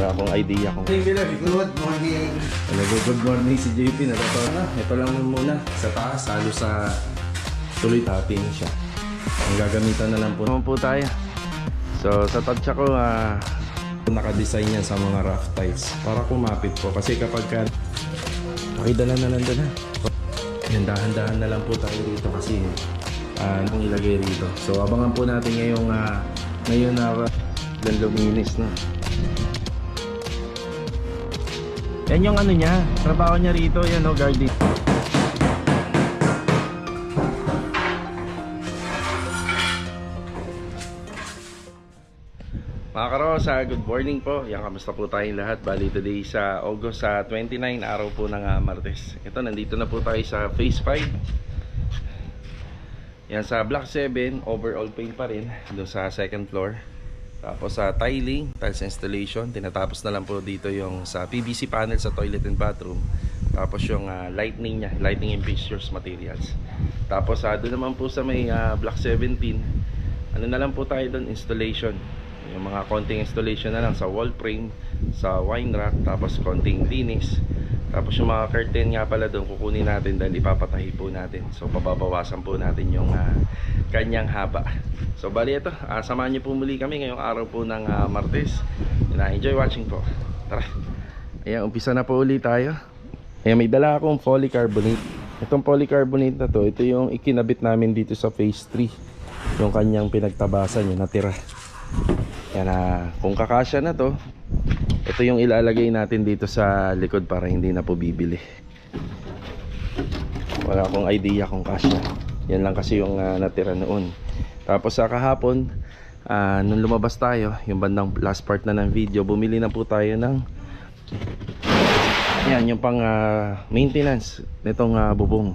Wala akong idea kung... Good morning. Nag-good morning si JP. Natatawa na. Ito lang muna. Sa taas, halos sa tuloy tapping siya. Ang gagamitan na lang po. Naman po tayo. So sa tansya ko, ah, nakadesign yan sa mga rough tiles para kumapit po. Kasi kapag ka, pakidala na lang na. Yan, dahan-dahan na lang po tayo rito kasi ah, nang ilagay rito. So abangan po natin ngayong ah, ngayon na uh, luminis na. Yan yung ano niya, trabaho niya rito, yan o, guarding. Mga karosa, good morning po. Yan, kamusta po tayong lahat? Bali today sa August sa 29, araw po ng ah, Martes. Ito, nandito na po tayo sa Phase 5. Yan, sa Block 7, overall paint pa rin, doon sa second floor. Tapos sa tiling, tiles installation, tinatapos na lang po dito yung sa PVC panel sa toilet and bathroom. Tapos yung ah, lightning niya, lighting and fixtures materials. Tapos sa doon naman po sa may ah, block 17, ano na lang po tayo doon, installation. Yung mga konting installation na lang sa wall frame, sa wine rack, tapos konting linis. Tapos yung mga curtain nga pala doon, kukunin natin dahil ipapatahi po natin. So pababawasan po natin yung ah, kanyang haba. So bali ito, ah, samahan niyo po muli kami ngayong araw po ng ah, Martes. Na enjoy watching po. Tara. Ayan, umpisa na po ulit tayo. Ayan, may dala akong polycarbonate. Itong polycarbonate na to, ito yung ikinabit namin dito sa phase 3. Yung kanyang pinagtabasan yung natira. Yan na, kung kakasya na to, ito yung ilalagay natin dito sa likod para hindi na po bibili. Wala akong idea kung kasya. Yan lang kasi yung ah, natira noon. Tapos sa kahapon, ah, nung lumabas tayo, yung bandang last part na ng video, bumili na po tayo ng yan, yung pang ah, maintenance nitong ah, bubong.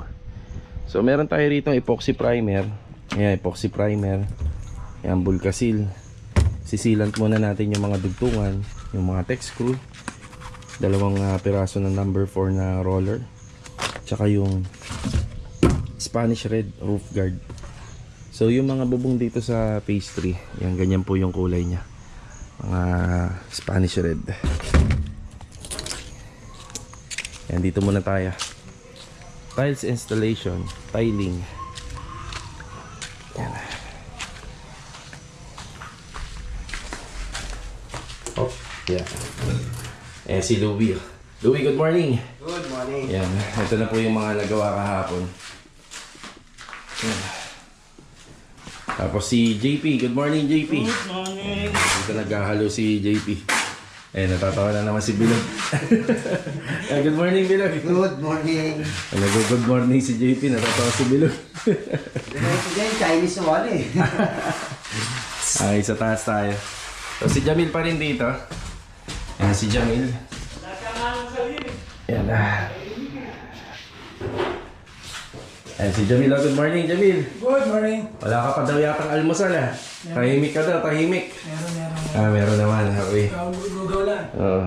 So meron tayo rito epoxy primer. Ayan, epoxy primer. Yan, Bulkasil. Sisilant muna natin yung mga dugtungan, yung mga tech screw. Dalawang ah, piraso ng number 4 na roller. Tsaka yung Spanish red roof guard. So yung mga bubong dito sa 3, yan ganyan po yung kulay niya. Mga Spanish red. Yan dito muna tayo. Tiles installation, tiling. Yan. Yeah. Eh si Louie. Louie, good morning. Good morning. Yan, ito na po yung mga nagawa kahapon. Yan. Tapos si JP, good morning JP. Good morning. Ito naghahalo si JP. Eh, natatawa na naman si Bilog. Eh, good morning Bilog. Good morning. Nag-good morning si JP, natatawa si Bilog. Diretso dyan, Chinese na wala eh. Ay, sa taas tayo. So, si Jamil pa rin dito. Ayan, si Jamil. Ayan na. Ayan, si Jamil. oh, Good morning, Jamil. Good morning. Wala ka pa daw yatang almusal ah. Tahimik ka daw, tahimik. Meron, meron. Ah, meron naman. Okay. Ikaw, gugaw lang. Oo.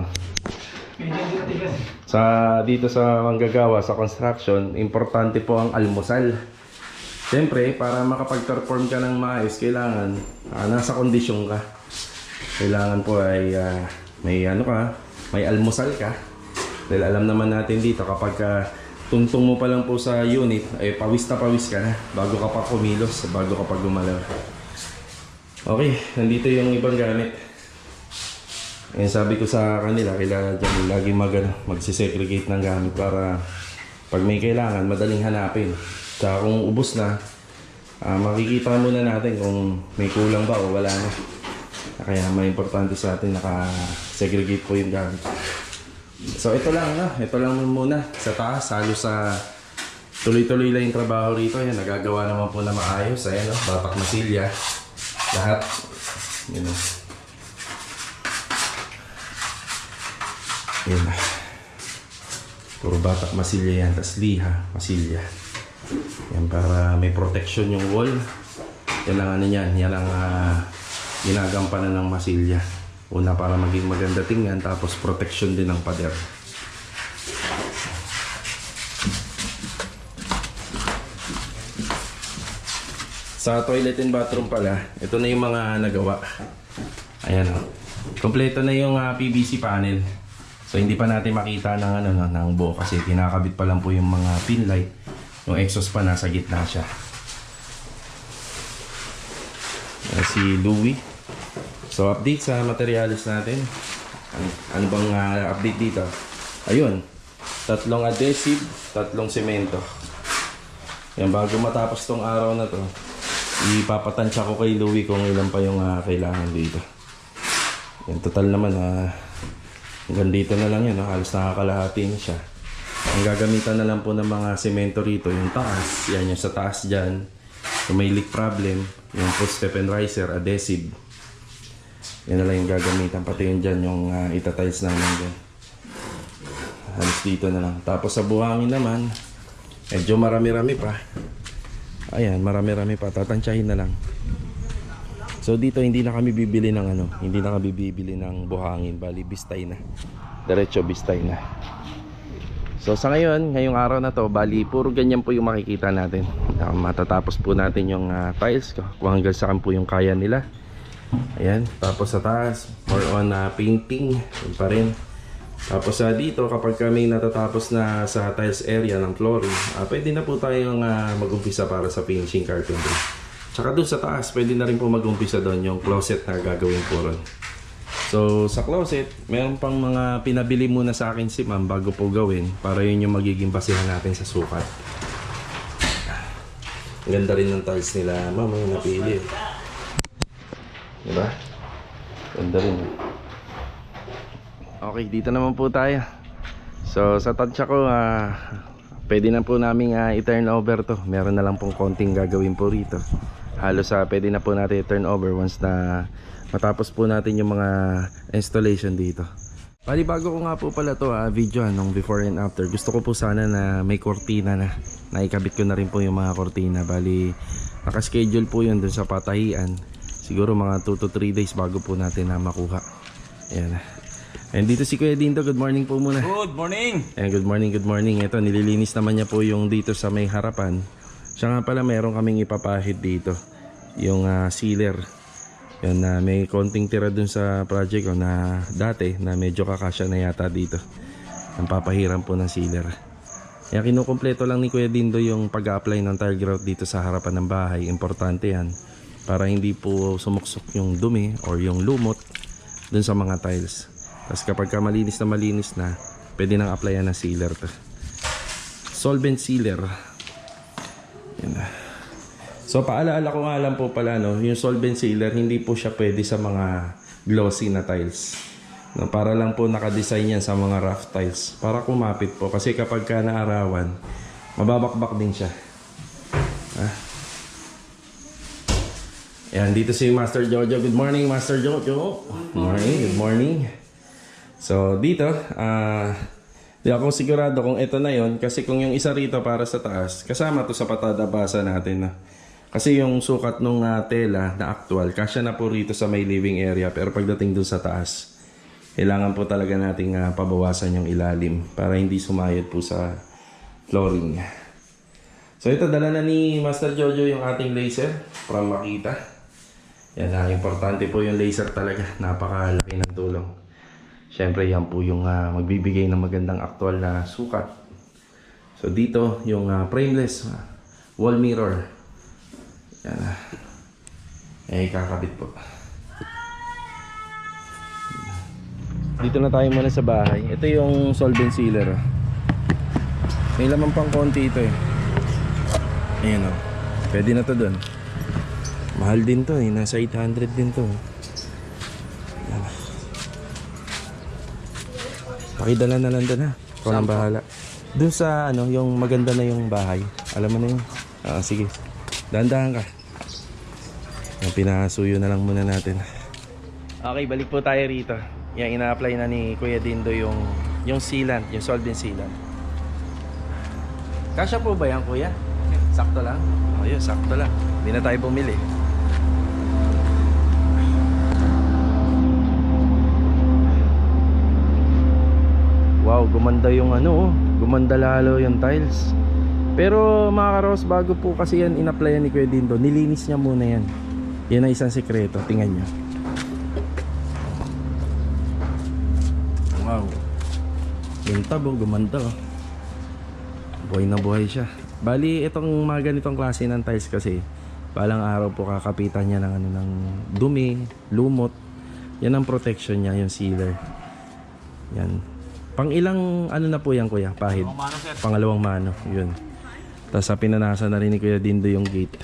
Sa dito sa manggagawa sa construction, importante po ang almusal. Siyempre, para makapag-perform ka ng maayos, kailangan ah, nasa kondisyon ka. Kailangan po ay ah, may ano ka, may almusal ka. Dahil alam naman natin dito kapag ka tungtong mo pa lang po sa unit, ay pawis na pawis ka na bago ka pa kumilos, bago ka pa gumalaw. Okay, nandito yung ibang gamit. Eh, sabi ko sa kanila, kailangan dyan lagi mag, ano, magsisegregate ng gamit para pag may kailangan, madaling hanapin. Tsaka kung ubos na, ah, makikita muna natin kung may kulang ba o wala na. Kaya may importante sa atin naka-segregate po yung gamit. So ito lang, no? ito lang muna sa taas, halos sa tuloy-tuloy lang yung trabaho rito. Yan, nagagawa naman po na maayos. Ayan, no? batak masilya. Lahat. Yun, no? Yan. Puro batak masilya yan. Tapos liha, masilya. Yan para may protection yung wall. Yan ang ano yan. Yan ang ah, ginagampanan ng masilya. Una para maging maganda tingnan. Tapos protection din ng pader. Sa toilet and bathroom pala, ito na yung mga nagawa. Ayan o. Kompleto na yung ah, PVC panel. So hindi pa natin makita ng ano no, ng buo kasi kinakabit pa lang po yung mga pin light. Yung exhaust pa nasa gitna siya. Yan si Louie. So update sa materials natin. Ano, ano bang ah, update dito? Ayun. Tatlong adhesive, tatlong semento. Yan bago matapos tong araw na to, ipapatansya ko kay Louie kung ilan pa yung ah, kailangan dito. Yan total naman ah hanggang dito na lang yun, no? halos nakakalahati na siya. Ang gagamitan na lang po ng mga semento rito, yung taas, yan yung sa taas dyan, yung may leak problem, yung footstep and riser, adhesive. Yan na lang yung gagamitan, pati yun dyan, yung uh, itatiles namin dyan. Halos dito na lang. Tapos sa buhangin naman, medyo marami-rami pa. Ayan, marami-rami pa. Tatansyahin na lang. So dito hindi na kami bibili ng ano, hindi na kami bibili ng buhangin, bali bistay na. Diretso bistay na. So sa ngayon, ngayong araw na to, bali puro ganyan po yung makikita natin. Ah, matatapos po natin yung ah, tiles ko, kung hanggang saan po yung kaya nila. Ayan, tapos sa taas, more on ah, painting, yun pa rin. Tapos sa dito, kapag kami natatapos na sa tiles area ng flooring, ah, pwede na po tayong ah, mag-umpisa para sa finishing carpentry. Tsaka doon sa taas, pwede na rin po mag-umpisa doon yung closet na gagawin po ron. So, sa closet, meron pang mga pinabili muna sa akin si ma'am bago po gawin para yun yung magiging basihan natin sa sukat. Ganda rin ng tiles nila, ma'am, yung napili. Diba? Ganda rin. Okay, dito naman po tayo. So, sa tansya ko, ah, pwede na po namin ah, i-turn over to. Meron na lang pong konting gagawin po rito. Halos sa pwede na po natin i-turn over once na matapos po natin yung mga installation dito. Bali bago ko nga po pala to ah, video anong before and after. Gusto ko po sana na may kortina na. Naikabit ko na rin po yung mga kortina. Bali nakaschedule po yun dun sa patahian. Siguro mga 2 to 3 days bago po natin na makuha. Ayan. And dito si Kuya Dindo, good morning po muna. Good morning! Ayan, good morning, good morning. Ito, nililinis naman niya po yung dito sa may harapan. Siya nga pala, meron kaming ipapahid dito. Yung ah, sealer. Yan na may konting tira dun sa project ko na dati na medyo kakasya na yata dito. Ang papahiram po ng sealer. Kaya kinukumpleto lang ni Kuya Dindo yung pag-apply ng tile grout dito sa harapan ng bahay. Importante yan. Para hindi po sumuksok yung dumi or yung lumot dun sa mga tiles. Tapos kapag ka malinis na malinis na, pwede nang applyan ng sealer. Solvent sealer. Yan na. So paalaala ko nga lang po pala no, yung solvent sealer hindi po siya pwede sa mga glossy na tiles. No, para lang po nakadesign yan sa mga rough tiles. Para kumapit po kasi kapag ka naarawan, mababakbak din siya. Yan, dito si Master Jojo. Good morning, Master Jojo. Good morning, good morning. So, dito, ah, di ako sigurado kung ito na yon kasi kung yung isa rito para sa taas, kasama to sa patadabasa natin na. Kasi yung sukat nung ah, tela na actual, kasya na po rito sa may living area pero pagdating dun sa taas, kailangan po talaga nating ah, pabawasan yung ilalim para hindi sumayad po sa flooring. So ito, dala na ni Master Jojo yung ating laser from Makita. Yan na, importante po yung laser talaga. Napakalaki ng tulong. Siyempre, yan po yung ah, magbibigay ng magandang aktual na sukat. So dito, yung ah, frameless ah, wall mirror. Yan na. Eh, kakabit po. Dito na tayo muna sa bahay. Ito yung solvent sealer. oh. May laman pang konti ito eh. Ayan o. Pwede na to dun. Mahal din to eh. Nasa 800 din to. Ayan. Pakidala na lang dun ha. Ikaw nang bahala. Dun sa ano, yung maganda na yung bahay. Alam mo na yun. Ah, sige. Dahan-dahan ka. Yung pinasuyo na lang muna natin. Okay, balik po tayo rito. Yan, ina-apply na ni Kuya Dindo yung yung sealant, yung solvent sealant. Kasya po ba yan, Kuya? Sakto lang? O yun, sakto lang. Hindi na tayo bumili. wow gumanda yung ano oh. gumanda lalo yung tiles. Pero mga karos bago po kasi yan inapplyan ni Kuya Dindo nilinis niya muna yan. Yan ang isang sekreto tingnan nyo wow. Yung tabo oh, gumanda oh. buhay na buhay siya. Bali itong mga ganitong klase ng tiles kasi palang araw po kakapitan niya ng ano ng dumi lumot. Yan ang protection niya yung sealer. Yan. Pang ilang ano na po yan kuya, pahid? Pangalawang mano, yun. Tapos sa pinanasa na rin ni Kuya Dindo yung gate.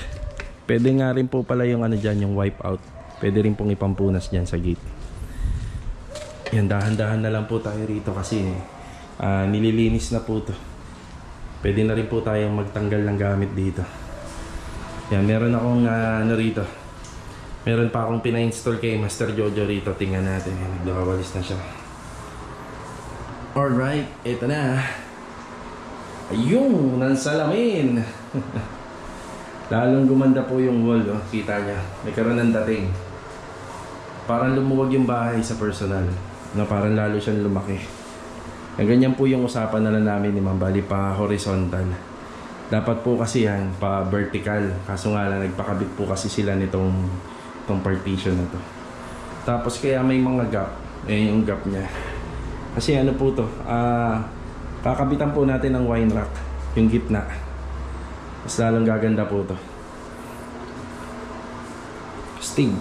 Pwede nga rin po pala yung ano dyan, yung wipe out. Pwede rin pong ipampunas dyan sa gate. Yan, dahan-dahan na lang po tayo rito kasi ah, nililinis na po to. Pwede na rin po tayong magtanggal ng gamit dito. Yan, meron akong ah, ano rito. Meron pa akong pina-install kay Master Jojo rito. Tingnan natin. Naglawalis na siya. Alright, ito na. Ayun, ng salamin. Lalong gumanda po yung wall, oh. kita niya. May karoon ng dating. Parang lumuwag yung bahay sa personal. Na parang lalo siyang lumaki. Ang ganyan po yung usapan na lang namin ni Ma'am Bali pa horizontal. Dapat po kasi yan pa vertical. Kaso nga lang nagpakabit po kasi sila nitong itong partition na to. Tapos kaya may mga gap. Eh yung gap niya. Kasi ano po to, ah kakabitan po natin ng wine rack, yung gitna. Mas lalong gaganda po to. Sting.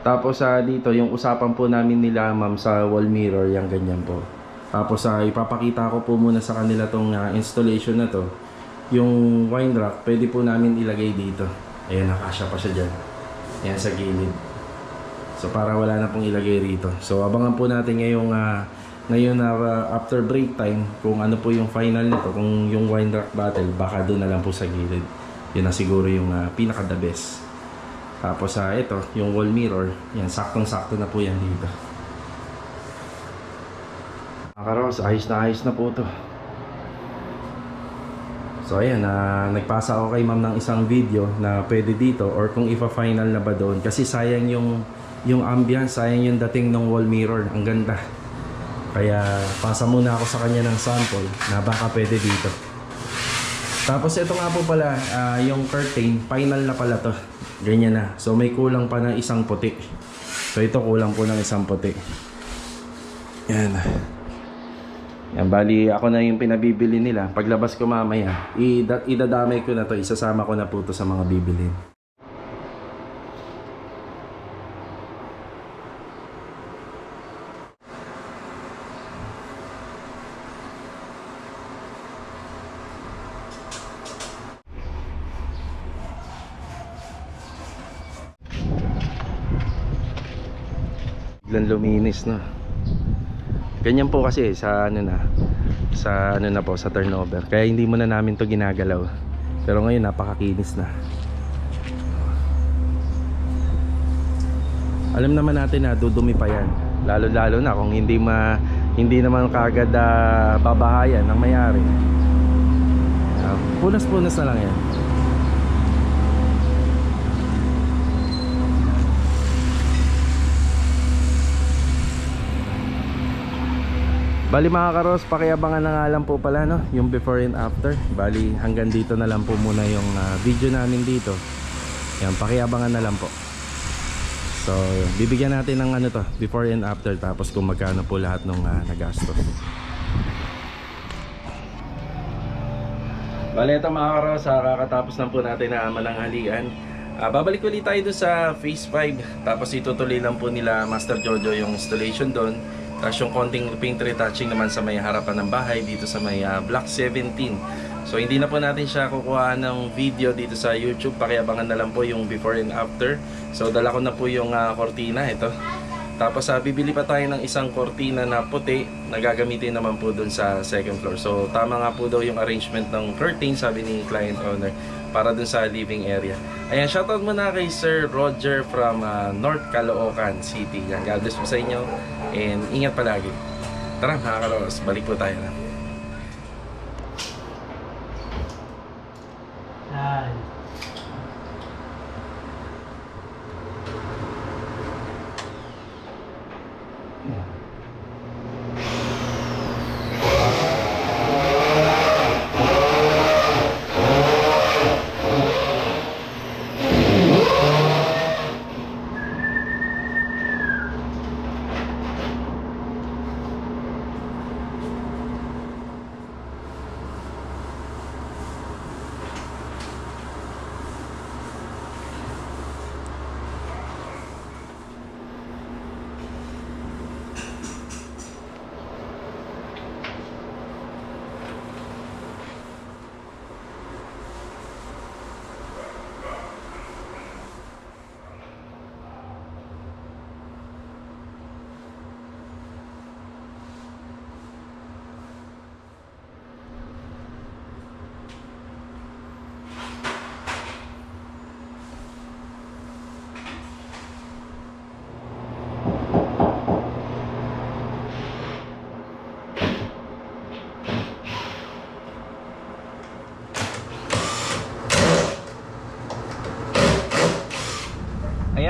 Tapos sa dito, yung usapan po namin nila ma'am sa wall mirror, yung ganyan po. Tapos sa ipapakita ko po muna sa kanila tong ah, installation na to. Yung wine rack, pwede po namin ilagay dito. Ayan, nakasya pa siya dyan. Ayan sa gilid. So para wala na pong ilagay rito. So abangan po natin ngayong ah, ngayon na ah, after break time kung ano po yung final nito, kung yung wine rack battle, baka doon na lang po sa gilid. Yun na siguro yung ah, pinaka the best. Tapos sa ito, yung wall mirror, yan saktong-sakto na po yan dito. Nakaros, ayos na ayos na po to. So ayan, na nagpasa ako kay ma'am ng isang video na pwede dito or kung ipa-final na ba doon kasi sayang yung yung ambience, sayang yung dating ng wall mirror, ang ganda. Kaya pasa muna ako sa kanya ng sample na baka pwede dito. Tapos ito nga po pala, ah, yung curtain, final na pala to. Ganyan na. So may kulang pa ng isang puti. So ito kulang po ng isang puti. Yan. Yan, bali ako na yung pinabibili nila. Paglabas ko mamaya, ida- idadamay ko na to, isasama ko na po to sa mga bibilin. Biglang luminis na. Ganyan po kasi sa ano na sa ano na po sa turnover. Kaya hindi mo na namin to ginagalaw. Pero ngayon napakakinis na. Alam naman natin na dudumi pa yan. Lalo-lalo na kung hindi ma hindi naman kagad ah, babahayan ng may-ari. Ah, punas-punas na lang yan. Bali mga karos, pakiabangan na nga lang po pala no, yung before and after. Bali hanggang dito na lang po muna yung ah, video namin dito. Yan, pakiabangan na lang po. So, bibigyan natin ng ano to, before and after tapos kung magkano po lahat ng uh, nagastos. Bali ito mga karos, ah, kakatapos lang po natin na malanghalian. Ah, babalik ulit tayo sa phase 5 tapos itutuloy lang po nila Master Jojo yung installation doon. Tapos yung konting paint retouching naman sa may harapan ng bahay dito sa may ah, Block 17. So hindi na po natin siya kukuha ng video dito sa YouTube. Pakiabangan na lang po yung before and after. So dala ko na po yung ah, cortina ito. Tapos ah, bibili pa tayo ng isang cortina na puti na gagamitin naman po dun sa second floor. So tama nga po daw yung arrangement ng curtain sabi ni client owner para dun sa living area. Ayan, shoutout muna kay Sir Roger from ah, North Caloocan City. Yan, God bless po sa inyo and ingat palagi. Tara mga karos, balik po tayo na.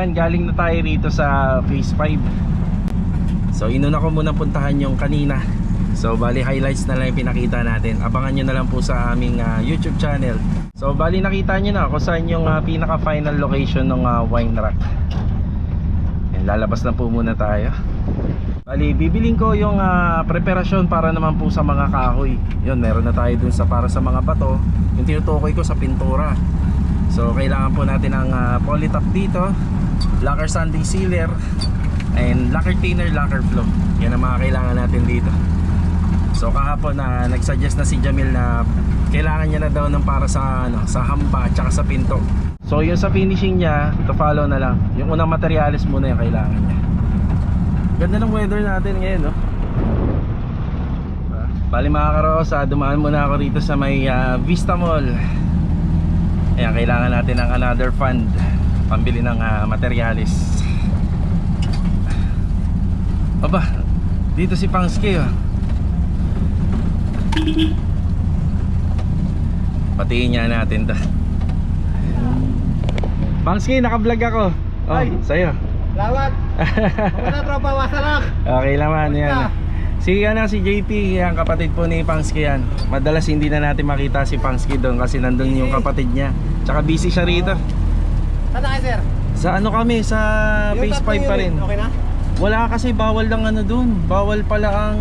Ayan, galing na tayo rito sa Phase 5. So, inuna ko muna puntahan yung kanina. So, bali highlights na lang yung pinakita natin. Abangan nyo na lang po sa aming ah, YouTube channel. So, bali nakita nyo na kung saan yung ah, pinaka-final location ng ah, wine rack. Ayan, lalabas na po muna tayo. Bali, bibiling ko yung ah, preparasyon para naman po sa mga kahoy. Yun, meron na tayo dun sa para sa mga bato. Yung tinutukoy ko sa pintura. So, kailangan po natin ng ah, polytop dito, lacquer sanding sealer, and lacquer thinner, lacquer flow. Yan ang mga kailangan natin dito. So, kahapon na nagsuggest na si Jamil na kailangan niya na daw ng para sa ano, sa hamba at sa pinto. So, yung sa finishing niya, to follow na lang. Yung unang materials muna yung kailangan niya. Ganda ng weather natin ngayon, no? Bali mga karosa, dumaan muna ako rito sa may ah, Vista Mall. Ayan, kailangan natin ng another fund pambili ng ah, materialis. Aba, dito si Pangski, oh. Patiin niya natin to. Pangski, naka-vlog ako. Oh, Ay. sa'yo. Salamat! Mga tropa, wasalak! Okay naman yan. Basta. Si ano si JP, yan kapatid po ni Pangski yan. Madalas hindi na natin makita si Pangski doon kasi nandun yung kapatid niya. Tsaka busy siya rito. Saan na kayo, sir? Sa ano kami sa Phase 5 pa rin. Okay na? Wala kasi bawal lang ano doon. Bawal pala ang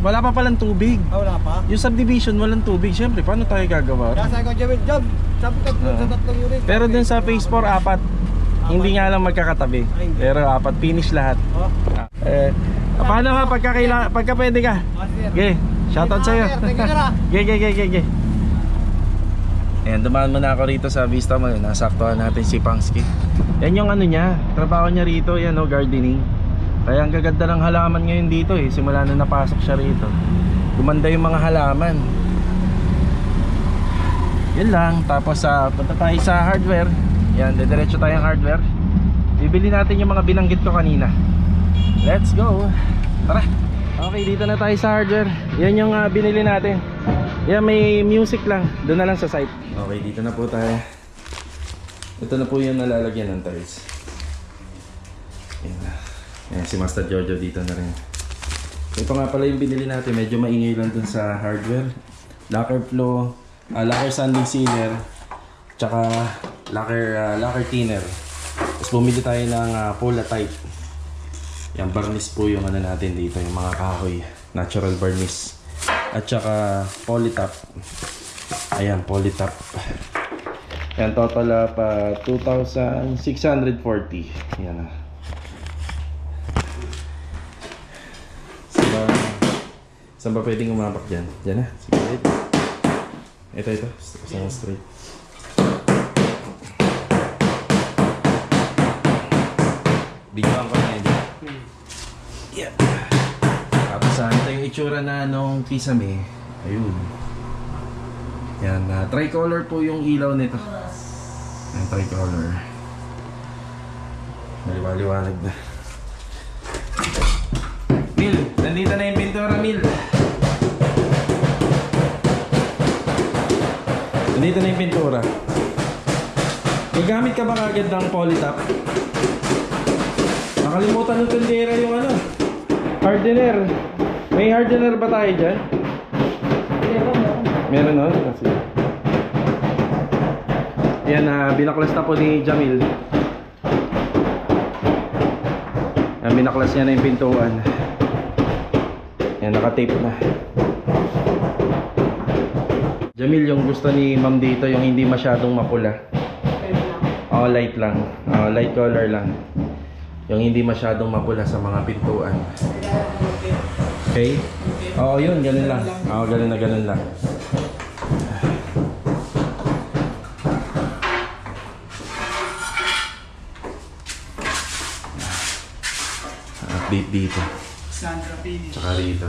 wala pa palang tubig. Ah, wala pa. Yung subdivision walang tubig. Siyempre, paano tayo gagawa? Kaya sabi ko, Jamil, job! Sabi ko, Ah. sa tatlong unit. Pero dun sa Phase 4 apat. Hindi nga lang magkakatabi. Hindi. Pero apat finish lahat. Oh, Eh, paano ha pagka kaila, pagka pwede ka? ah, sir. Okay, shoutout sa'yo. Thank you, sir, ah. Ge, ge, ge, ge, ge. Ayan, dumaan muna ako rito sa Vista Mall. Nasaktuhan natin si Pangski. Yan yung ano niya, trabaho niya rito, yan o, gardening. Kaya ang gaganda ng halaman ngayon dito eh, simula na napasok siya rito. Gumanda yung mga halaman. Yun lang, tapos sa punta tayo sa hardware. Yan, didiretso tayong hardware. Bibili natin yung mga binanggit ko kanina. Let's go. Tara. Okay, dito na tayo sa hardware. Yan yung ah, binili natin. Yan, may music lang. Doon na lang sa site. Okay, dito na po tayo. Ito na po yung nalalagyan ng tiles. Yan na. Yan, si Master Jojo dito na rin. Ito nga pala yung binili natin. Medyo maingay lang dun sa hardware. Lacquer flow, ah, lacquer sanding sealer, tsaka lacquer, ah, lacquer thinner. Tapos bumili tayo ng uh, Pola type. Yan, varnish po yung ano natin dito, yung mga kahoy. Natural varnish. At saka polytop. Ayan, polytop. Yan, total of uh, 2,640. Yan ah. Ba, saan ba pwedeng umapak dyan? Dyan na, sige wait. Ito, ito. Saan straight. Bigyan ko na yun. Yeah. Tapos ah, ito yung itsura na nung kisame. Ayun. Yan, ah, tricolor po yung ilaw nito. Yan, tricolor. Maliwaliwanag na. Mil, nandito na yung pintura, Mil. Nandito na yung pintura. Gagamit ka ba kagad ng polytop? Nakalimutan ng tindera yung ano. Hardener. May hardener ba tayo dyan? Meron nun? Kasi. Yan, na binaklas na po ni Jamil. Yan, binaklas niya na yung pintuan. Yan, nakatape na. Jamil, yung gusto ni ma'am dito, yung hindi masyadong mapula. Oh, light lang. Oh, light color lang. Yung hindi masyadong mapula sa mga pintuan. Okay? Oo, yun. Ganun lang. Oo, ganun na ganun lang. Update dito. Sandra Pini. Tsaka rito.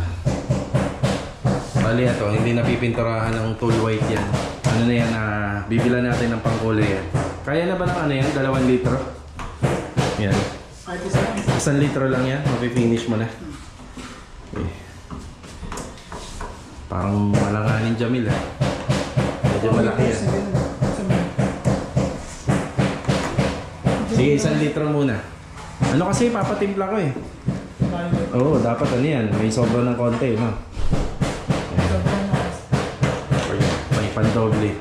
Bali ito, hindi napipinturahan ng full white yan. Ano na yan, ah, bibila natin ng pangkulay yan. Kaya na ba ng ano yan? Dalawang litro? Yan. Isang litro lang yan, mapifinish mo na. Okay. Parang malanganin Jamil eh. Medyo malaki yan. Sige, isang litro muna. Ano kasi, papatimpla ko eh. Oo, dapat ano yan. May sobra ng konti, no? Ayan. May pandoble.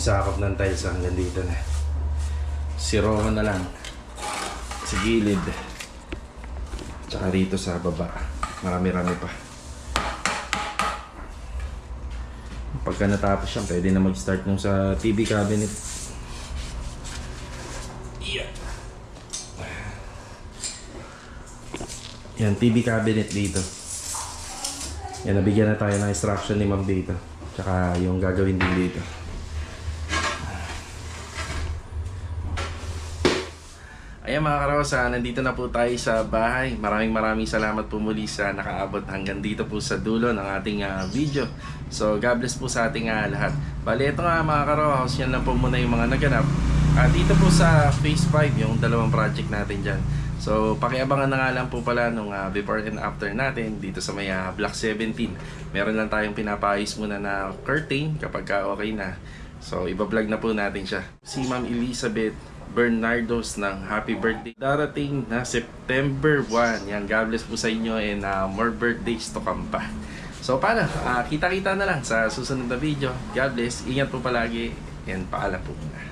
Sakop ng tiles hanggang dito na. Zero na lang. Sa gilid. Tsaka rito sa baba. Marami-rami pa. Pagka natapos yan, pwede na mag-start nung sa TV cabinet. Yeah. Yan, TV cabinet dito. Yan, nabigyan na tayo ng instruction ni ma'am dito. Tsaka yung gagawin din dito. Ayan mga karosa, nandito na po tayo sa bahay. Maraming maraming salamat po muli sa nakaabot hanggang dito po sa dulo ng ating ah, video. So God bless po sa ating ah, lahat. Bali ito nga mga karosa, yan lang po muna yung mga naganap. At dito po sa Phase 5, yung dalawang project natin dyan. So pakiabangan na nga lang po pala nung ah, before and after natin dito sa may ah, Block 17. Meron lang tayong pinapayos muna na curtain kapag ka okay na. So ibablog na po natin siya. Si Ma'am Elizabeth Bernardos ng happy birthday. Darating na September 1. Yan, God bless po sa inyo and uh, more birthdays to come pa. So paano? Ah, kita-kita na lang sa susunod na video. God bless. Ingat po palagi and paalam po muna.